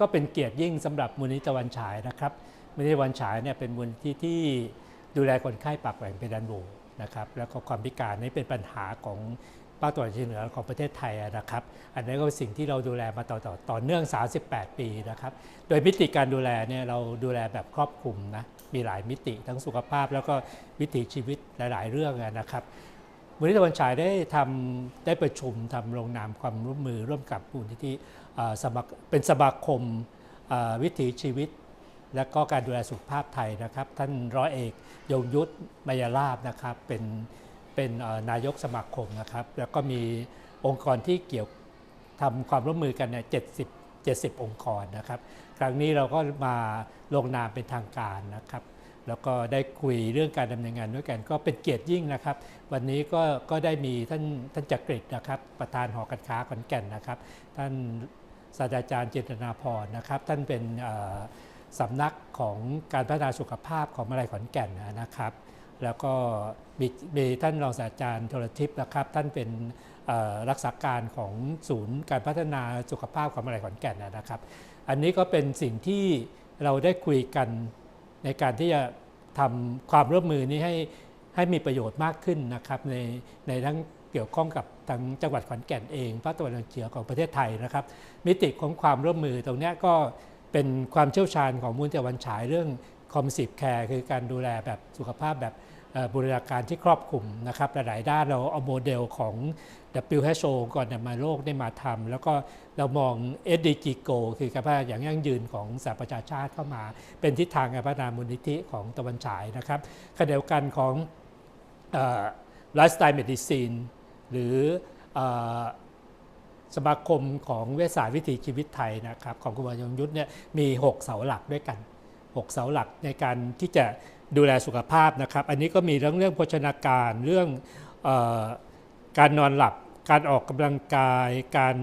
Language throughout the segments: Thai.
ก็เป็นเกียรติยิ่งสำหรับมูลนิธิตะวันฉายนะครับมูลนิธิตะวันฉายเนี่ยเป็นมูลนิธิที่ดูแลคนไข้ปากแหว่งเพดานโหวนะครับแล้วก็ความพิการนี่เป็นปัญหาของภาคตะวันออกเฉียงเหนือของประเทศไทยนะครับ อันนี้ก็เป็นสิ่งที่เราดูแลมาต่อต่อต่อเนื่อง 38 ปีนะครับ โดยมิติการดูแลเนี่ยเราดูแลแบบครอบคลุมนะ มีหลายมิติทั้งสุขภาพแล้วก็วิถีชีวิตหลาย ๆ เรื่องนะครับมูลนิธิตะวันฉายได้ทำได้ประชุมทำลงนามความร่วมมือร่วมกับมูลนิธิ เอ่อสมาเป็นสมาคมวิถีชีวิต และก็การดูแลสุขภาพไทยนะครับ ท่านร้อยเอกยงยุทธมยาลาบนะครับเป็นเป็นนายกสมาคมนะครับ แล้วก็มีองค์กรที่เกี่ยวทำความร่วมมือกันเนี่ย70 70องค์กรนะครับ ครั้งนี้เราก็มาลงนามเป็นทางการนะครับ แล้วก็ได้คุยเรื่องการดำเนินงานด้วยกัน ก็เป็นเกียรติยิ่งนะครับ วันนี้ก็ก็ได้มีท่านท่านจักริดนะครับ ประธานหอการค้าขอนแก่นนะครับ ท่าน ศาสตราจารย์เจตนาพรนะครับ ท่านเป็นสำนักของการพัฒนาสุขภาพของมหาลัยขอนแก่นนะครับ แล้วก็มีมีท่านรองศาสตราจารย์โทรทิพย์นะครับ ท่านเป็นรักษาการของศูนย์การพัฒนาสุขภาพของมหาลัยขอนแก่นนะครับ อันนี้ก็เป็นสิ่งที่เราได้คุยกันในการที่จะทำความร่วมมือนี้ให้ ให้มีประโยชน์มากขึ้นนะครับในในทั้งเกี่ยวข้องกับทางจังหวัดขอนแก่นเองภาคตะวันออกเฉียงของประเทศไทยนะครับ มิติของความร่วมมือตรงนี้ก็เป็นความเชี่ยวชาญของมูลนิธิตะวันฉายเรื่องคอมสิบแคร์คือการดูแลแบบสุขภาพแบบบูรณาการที่ครอบคลุมนะครับหลายด้านเราเอาโมเดลของ WHO ก่อนมาโลกได้มาทำแล้วก็เรามอง SDG Go คือการพัฒนาอย่างยั่งยืนของสหประชาชาติเข้ามา เป็นทิศทางการพัฒนามูลนิธิของตะวันฉายนะครับขณะเดียวกันของ ไลฟ์สไตล์เมดิซีนหรืออสมาคมของเวชศาสตร์วิถีชีวิตไทยนะครับของคุณวายงยุทธเนี่ยมี 6 เสาหลักด้วยกัน 6 เสาหลักในการที่จะดูแลสุขภาพนะครับ อันนี้ก็มีเรื่องเรื่องโภชนาการเรื่องออการนอนหลับ การออกกำลังกาย การ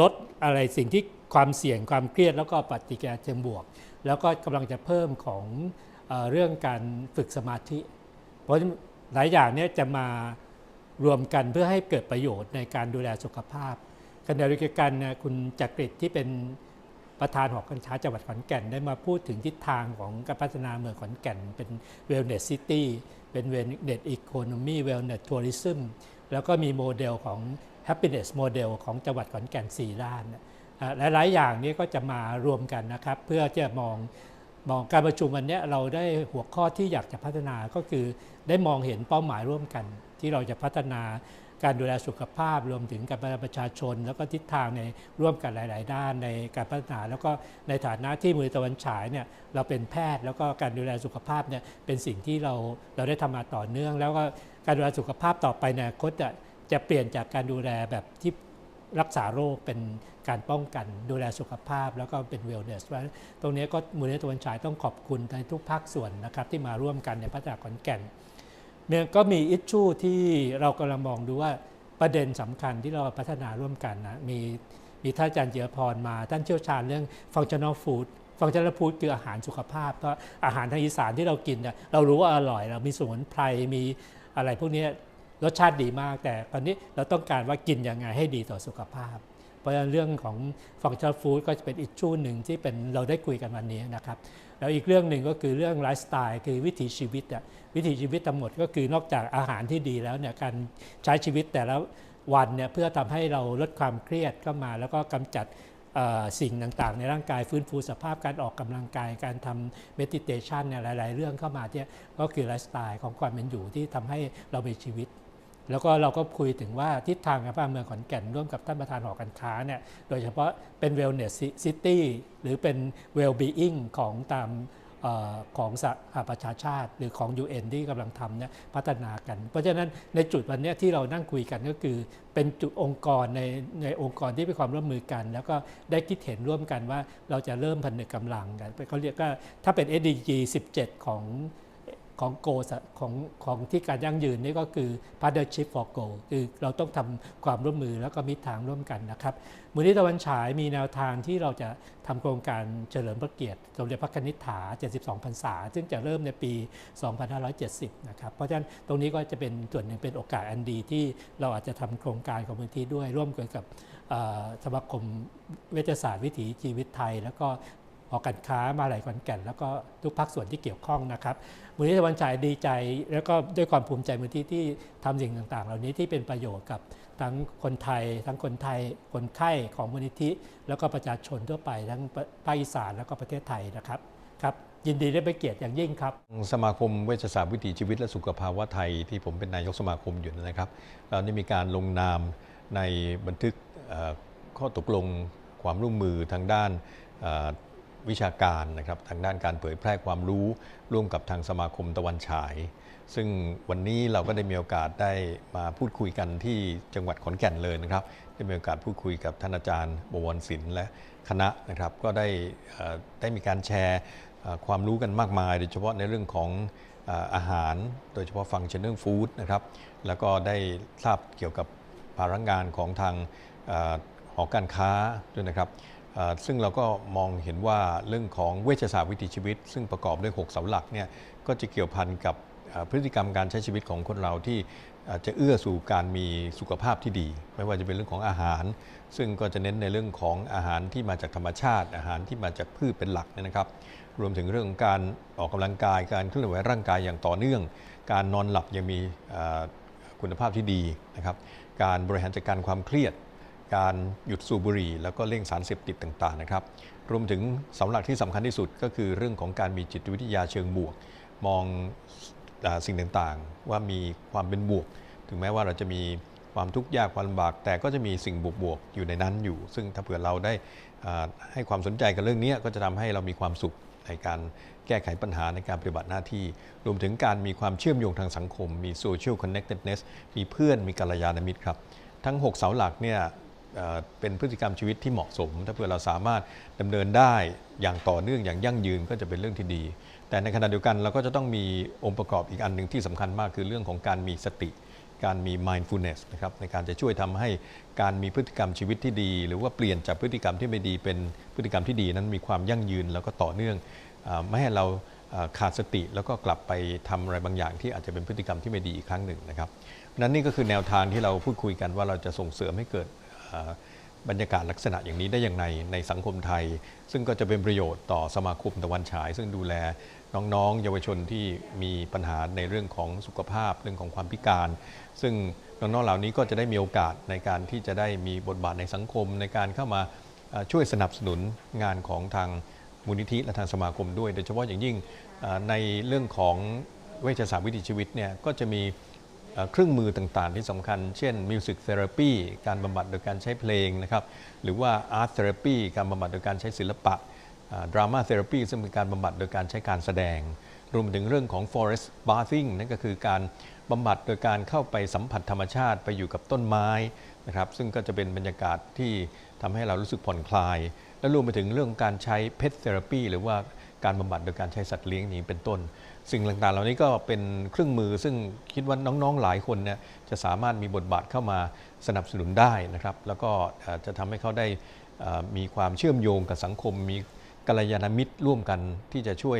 ลดอะไรสิ่งที่ความเสี่ยงความเครียดแล้วก็ปฏิกิริยาเชิงบวก แล้วก็กำลังจะเพิ่มของเออเรื่องการฝึกสมาธิ เพราะ หลายอย่างเนี้จะมารวมกันเพื่อให้เกิดประโยชน์ในการดูแลสุขภาพขณะเดียวกันนยคุณจักริดที่เป็นประธานหอการค้าจังหวัดขอนแก่น ได้มาพูดถึงทิศทางของการพัฒนาเมืองขอนแก่น เป็น wellness city เป็น wellness economy wellness tourism แล้วก็มีโมเดลของ happiness model ของจังหวัดขอนแก่น 4 ด้านอะหลายๆ อย่างนี้ก็จะมารวมกันนะครับ เพื่อจะมอง มองการประชุมวันนี้เราได้หัวข้อที่อยากจะพัฒนาก็คือได้มองเห็นเป้าหมายร่วมกัน ที่เราจะพัฒนาการดูแลสุขภาพรวมถึงการประชาชน แล้วก็ทิศทางในร่วมกันหลาย ๆ ด้านในการพัฒนาแล้วก็ในฐานะที่มือตะวันฉายเนี่ยเราเป็นแพทย์ แล้วก็การดูแลสุขภาพเนี่ยเป็นสิ่งที่เราเราได้ทำมาต่อเนื่อง แล้วก็การดูแลสุขภาพต่อไปในอนาคตจะเปลี่ยนจากการดูแลแบบที่ รักษาโรคเป็นการป้องกันดูแลสุขภาพ แล้วก็เป็นเวลเนสว่าตรงนี้ก็มูลนิธิตะวันฉายต้องขอบคุณในทุกภาคส่วนนะครับที่มาร่วมกันในพัฒนาขอนแก่นเนี่ยก็มีอิชชูที่เรากำลังมองดูว่าประเด็นสำคัญที่เราพัฒนาร่วมกันนะมีมีท่านอาจารย์เจียพรมาท่านเชี่ยวชาญเรื่อง functional food functional food คืออาหารสุขภาพเพราะอาหารทางอีสานที่เรากินเนี่ยเรารู้ว่าอร่อย เรามีสมุนไพรมีอะไรพวกนี้ รสชาติดีมาก แต่ตอนนี้เราต้องการว่ากินยังไงให้ดีต่อสุขภาพ เพราะฉะนั้นเรื่องของ functional food ก็จะเป็นอีกชูหนึ่งที่เป็นเราได้คุยกันวันนี้นะครับแล้วอีกเรื่องหนึ่งก็คือเรื่องไลฟ์สไตล์คือวิถีชีวิตอะวิถีชีวิตทั้งหมดก็คือนอกจากอาหารที่ดีแล้วเนี่ยการใช้ชีวิตแต่ละวันเนี่ยเพื่อทำให้เราลดความเครียดเข้ามา แล้วก็กำจัดสิ่งต่างๆ ในร่างกายฟื้นฟูสภาพการออกกำลังกายการทำเมดิเทชันเนี่ยหลาย ๆ เรื่องเข้ามาเนี่ยก็คือไลฟ์สไตล์ของความเป็นอยู่ที่ทำให้เรามีชีวิต แล้วก็เราก็คุยถึงว่าทิศทางการพัฒนาเมืองขอนแก่นร่วมกับท่านประธานหอการค้าเนี่ยโดยเฉพาะเป็น wellness city หรือเป็น well being ของตามออของสหประชาชาติหรือของ UN ที่กำลังทำเนี่ยพัฒนากัน เพราะฉะนั้นในจุดวันนี้ที่เรานั่งคุยกันก็คือ เป็นจุดองค์กรในในองค์กรที่เป็นความร่วมมือกัน แล้วก็ได้คิดเห็นร่วมกันว่าเราจะเริ่มพันธกำลังกันเขาเรียกว่าถ้าเป็น SDG 17 ของ ของ Go ของของที่การยั่งยืนนี่ก็คือ Partnership for Go คือเราต้องทำความร่วมมือแล้วก็มิตรทางร่วมกันนะครับมูลนิธิตะวันฉายมีแนวทางที่เราจะทำโครงการเฉลิมพระเกียรติสมเด็จพระนิษฐา 72 พรรษา ซึ่งจะเริ่มในปี 2570 นะครับ เพราะฉะนั้นตรงนี้ก็จะเป็นส่วนหนึ่งเป็นโอกาสอันดีที่เราอาจจะทำโครงการของมูลนิธิด้วยร่วมกันกับสมาคมเวชศาสตร์วิถีชีวิตไทย แล้วก็ หอการค้ามาหลายขอนแก่น แล้วก็ทุกภาคส่วนที่เกี่ยวข้องนะครับมูลนิธิวันฉายดีใจ แล้วก็ด้วยความภูมิใจมูลนิธิที่ทำสิ่งต่าง ๆ เหล่านี้ที่เป็นประโยชน์กับทั้งคนไทย ทั้งคนไทยคนไข้ของมูลนิธิ แล้วก็ประชาชนทั่วไปทั้งภาคอีสานแล้วก็ประเทศไทยนะครับครับยินดีได้ไปเกียรติอย่างยิ่งครับ สมาคมเวชศาสตร์วิถีชีวิตและสุขภาวะไทยที่ผมเป็นนายกสมาคมอยู่นะครับ เราได้มีการลงนามในบันทึกข้อตกลงความร่วมมือทางด้าน วิชาการนะครับทางด้านการเผยแพร่ความรู้ร่วมกับทางสมาคมตะวันฉาย ซึ่งวันนี้เราก็ได้มีโอกาสได้มาพูดคุยกันที่จังหวัดขอนแก่นเลยนะครับ ได้มีโอกาสพูดคุยกับท่านอาจารย์บวรศิลป์และคณะนะครับ ก็ได้ได้มีการแชร์ความรู้กันมากมาย โดยเฉพาะในเรื่องของอาหาร โดยเฉพาะฟังชั่นเนอร์ฟู้ดนะครับ แล้วก็ได้ทราบเกี่ยวกับภาระงานของทางอหอการค้าด้วยนะครับ ซึ่งเราก็มองเห็นว่าเรื่องของเวชศาสตร์วิถีชีวิต ซึ่งประกอบด้วย 6 เสาหลักเนี่ยก็จะเกี่ยวพันกับพฤติกรรมการใช้ชีวิตของคนเราที่จะเอื้อสู่การมีสุขภาพที่ดี ไม่ว่าจะเป็นเรื่องของอาหาร ซึ่งก็จะเน้นในเรื่องของอาหารที่มาจากธรรมชาติ อาหารที่มาจากพืชเป็นหลักนะครับ รวมถึงเรื่องของการออกกำลังกายการเคลื่อนไหวร่างกายอย่างต่อเนื่อง การนอนหลับยังมีคุณภาพที่ดีนะครับการบริหารจัดการความเครียด การหยุดสูบบุหรี่ แล้วก็เลี่งสารเสพติดต่างๆนะครับ รวมถึงเสาหลักที่สำคัญที่สุดก็คือเรื่องของการมีจิตวิทยาเชิงบวก มองอสิ่งต่างๆ ว่ามีความเป็นบวก ถึงแม้ว่าเราจะมีความทุกข์ยากความลำบาก แต่ก็จะมีสิ่งบวกๆอยู่ในนั้นอยู่ ซึ่งถ้าเผื่อเราได้ให้ความสนใจกับเรื่องนี้ก็จะทำให้เรามีความสุขในการแก้ไขปัญหาในการปฏิบัติหน้าที่ รวมถึงการมีความเชื่อมโยงทางสังคม มี social connectedness มีเพื่อนมีกัลยาณมิตรครับ ทั้ง 6 เสาหลักเนี่ย เป็นพฤติกรรมชีวิตที่เหมาะสม ถ้าเผื่อเราสามารถดำเนินได้อย่างต่อเนื่องอย่างยั่งยืนก็จะเป็นเรื่องที่ดี แต่ในขณะเดียวกันเราก็จะต้องมีองค์ประกอบอีกอันหนึ่งที่สำคัญมากคือเรื่องของการมีสติ การมี mindfulness นะครับในการจะช่วยทำให้การมีพฤติกรรมชีวิตที่ดี หรือว่าเปลี่ยนจากพฤติกรรมที่ไม่ดีเป็นพฤติกรรมที่ดีนั้นมีความยั่งยืนแล้วก็ต่อเนื่องอไม่ให้เราขาดสติแล้วก็กลับไปทำอะไรบางอย่างที่อาจจะเป็นพฤติกรรมที่ไม่ดีอีกครั้งหนึ่งนะครับนั้นนี่ก็คือแนวทางที่เราพูดคุยกันว่าเราจะส่งเสริมให้เกิด บรรยากาศลักษณะอย่างนี้ได้อย่างไรในสังคมไทย ซึ่งก็จะเป็นประโยชน์ต่อสมาคมตะวันฉาย ซึ่งดูแลน้องๆ เยาวชนที่มีปัญหาในเรื่องของสุขภาพเรื่องของความพิการ ซึ่งน้องๆเหล่านี้ก็จะได้มีโอกาสในการที่จะได้มีบทบาทในสังคม ในการเข้ามาช่วยสนับสนุนงานของทางมูลนิธิและทางสมาคมด้วย โดยเฉพาะอย่างยิ่งในเรื่องของเวชศาสตร์วิถีชีวิตเนี่ยก็จะมี เครื่องมือต่างๆ ที่สำคัญ เช่นมิวสิกเทอราปีการบำบัดโดยการใช้เพลงนะครับ หรือว่าอาร์ตเทอราปีการบำบัดโดยการใช้ศิลปะดราม่าเทอราปีซึ่งเป็นการบำบัดโดยการใช้การแสดง รวมถึงเรื่องของ forest bathing นั่นก็คือการบำบัดโดยการเข้าไปสัมผัสธรรมชาติไปอยู่กับต้นไม้นะครับซึ่งก็จะเป็นบรรยากาศที่ทำให้เรารู้สึกผ่อนคลาย และรวมไปถึงเรื่องการใช้ pet therapy หรือว่า การบำบัดโดยการใช้สัตว์เลี้ยงนี้เป็นต้น สิ่งต่างๆ เหล่านี้ก็เป็นเครื่องมือซึ่งคิดว่าน้องๆหลายคนเนี่ยจะสามารถมีบทบาทเข้ามาสนับสนุนได้นะครับ แล้วก็จะทำให้เขาได้มีความเชื่อมโยงกับสังคม มีกัลยาณมิตรร่วมกันที่จะช่วย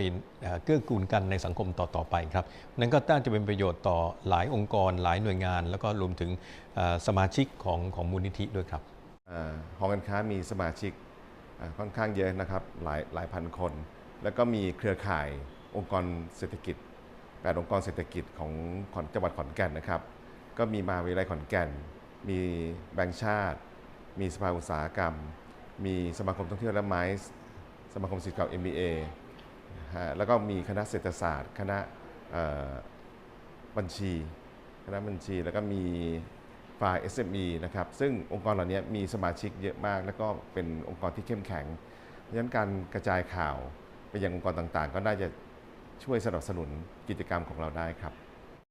เกื้อกูลกันในสังคมต่อ ๆ ไปครับ นั่นก็น่าจะเป็นประโยชน์ต่อหลายองค์กร หลายหน่วยงาน แล้วก็รวมถึงสมาชิกของของมูลนิธิด้วยครับหอการค้ามีสมาชิกค่อนข้างเยอะนะครับหลายหลายพันคน แล้วก็มีเครือข่ายองค์กรเศรษฐกิจแปดองค์กรเศรษฐกิจของขอนจังหวัดขอนแก่นนะครับ ก็มีมาวิทยาลัยขอนแก่น มีแบงก์ชาติ มีสภาอุตสาหกรรม มีสมาคมท่องเที่ยวและไม้สมาคมสิทธิ์เก่า MBA แล้วก็มีคณะเศรษฐศาสตร์ คณะบัญชี คณะบัญชี แล้วก็มีฝ่าย SME นะครับ ซึ่งองค์กรเหล่านี้มีสมาชิกเยอะมาก แล้วก็เป็นองค์กรที่เข้มแข็ง เพราะฉะนั้นการกระจายข่าว ไปยังองค์กรต่างๆ ก็น่าจะช่วยสนับสนุนกิจกรรมของเราได้ครับ